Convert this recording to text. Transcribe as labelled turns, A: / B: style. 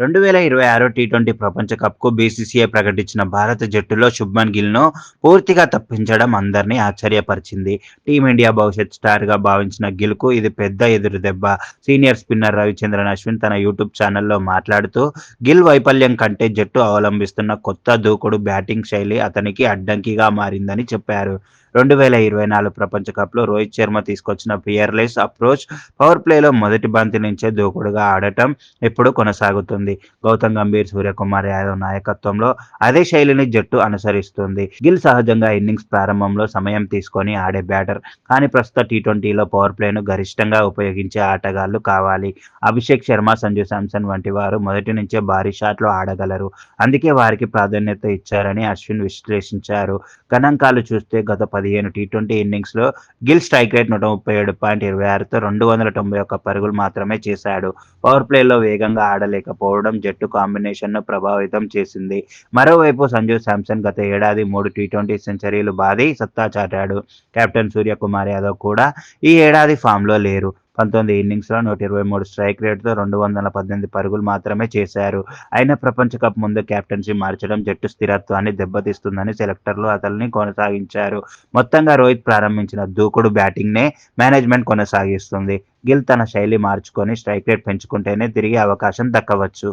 A: రెండు వేల ఇరవై ఆరు టీ ట్వంటీ ప్రపంచ కప్కు బీసీసీఐ ప్రకటించిన భారత జట్టులో శుభ్మన్ గిల్ను పూర్తిగా తప్పించడం అందరినీ ఆశ్చర్యపరిచింది. టీమిండియా భవిష్యత్ స్టార్గా భావించిన గిల్కు ఇది పెద్ద ఎదురు దెబ్బ సీనియర్ స్పిన్నర్ రవిచంద్రన్ అశ్విన్ తన యూట్యూబ్ ఛానల్లో మాట్లాడుతూ గిల్ వైఫల్యం కంటే జట్టు అవలంబిస్తున్న కొత్త దూకుడు బ్యాటింగ్ శైలి అతనికి అడ్డంకిగా మారిందని చెప్పారు. రెండు వేల ఇరవై నాలుగు ప్రపంచ కప్లో రోహిత్ శర్మ తీసుకొచ్చిన పియర్లెస్ అప్రోచ్ పవర్ ప్లేలో మొదటి బంతి నుంచే దూకుడుగా ఆడటం ఇప్పుడు కొనసాగుతుంది. గౌతమ్ గంభీర్ సూర్యకుమార్ యాదవ్ నాయకత్వంలో అదే శైలిని జట్టు అనుసరిస్తుంది. గిల్ సహజంగా ఇన్నింగ్స్ ప్రారంభంలో సమయం తీసుకొని ఆడే బ్యాటర్ కానీ ప్రస్తుత టీ ట్వంటీలో పవర్ ప్లేను గరిష్టంగా ఉపయోగించే ఆటగాళ్ళు కావాలి. అభిషేక్ శర్మ సంజు శాంసన్ వంటి వారు మొదటి నుంచే భారీ షాట్లు ఆడగలరు. అందుకే వారికి ప్రాధాన్యత ఇచ్చారని అశ్విన్ విశ్లేషించారు. గణాంకాలు చూస్తే గత పదిహేను టీ ట్వంటీ ఇన్నింగ్స్లో గిల్ స్ట్రైక్ రేట్ నూట ముప్పై ఏడు పాయింట్ ఇరవై ఆరుతో రెండు వందల తొంభై ఒక్క పరుగులు మాత్రమే చేశాడు. పవర్ ప్లేలో వేగంగా ఆడలేకపోవడం జట్టు కాంబినేషన్ను ప్రభావితం చేసింది. మరోవైపు సంజు శాంసన్ గత ఏడాది మూడు టీ ట్వంటీ సెంచరీలు బాది సత్తా చాటాడు. కెప్టెన్ సూర్యకుమార్ యాదవ్ కూడా ఈ ఏడాది ఫామ్లో లేరు. పంతొమ్మిది ఇన్నింగ్స్లో నూట ఇరవై మూడు స్ట్రైక్ రేట్తో రెండు వందల పద్దెనిమిది పరుగులు మాత్రమే చేశారు. అయినా ప్రపంచ కప్ ముందు కెప్టెన్సీ మార్చడం జట్టు స్థిరత్వాన్ని దెబ్బతీస్తుందని సెలెక్టర్లు అతన్ని కొనసాగించారు. మొత్తంగా రోహిత్ ప్రారంభించిన దూకుడు బ్యాటింగ్నే మేనేజ్మెంట్ కొనసాగిస్తుంది. గిల్ తన శైలి మార్చుకొని స్ట్రైక్ రేట్ పెంచుకుంటేనే తిరిగి అవకాశం దక్కవచ్చు.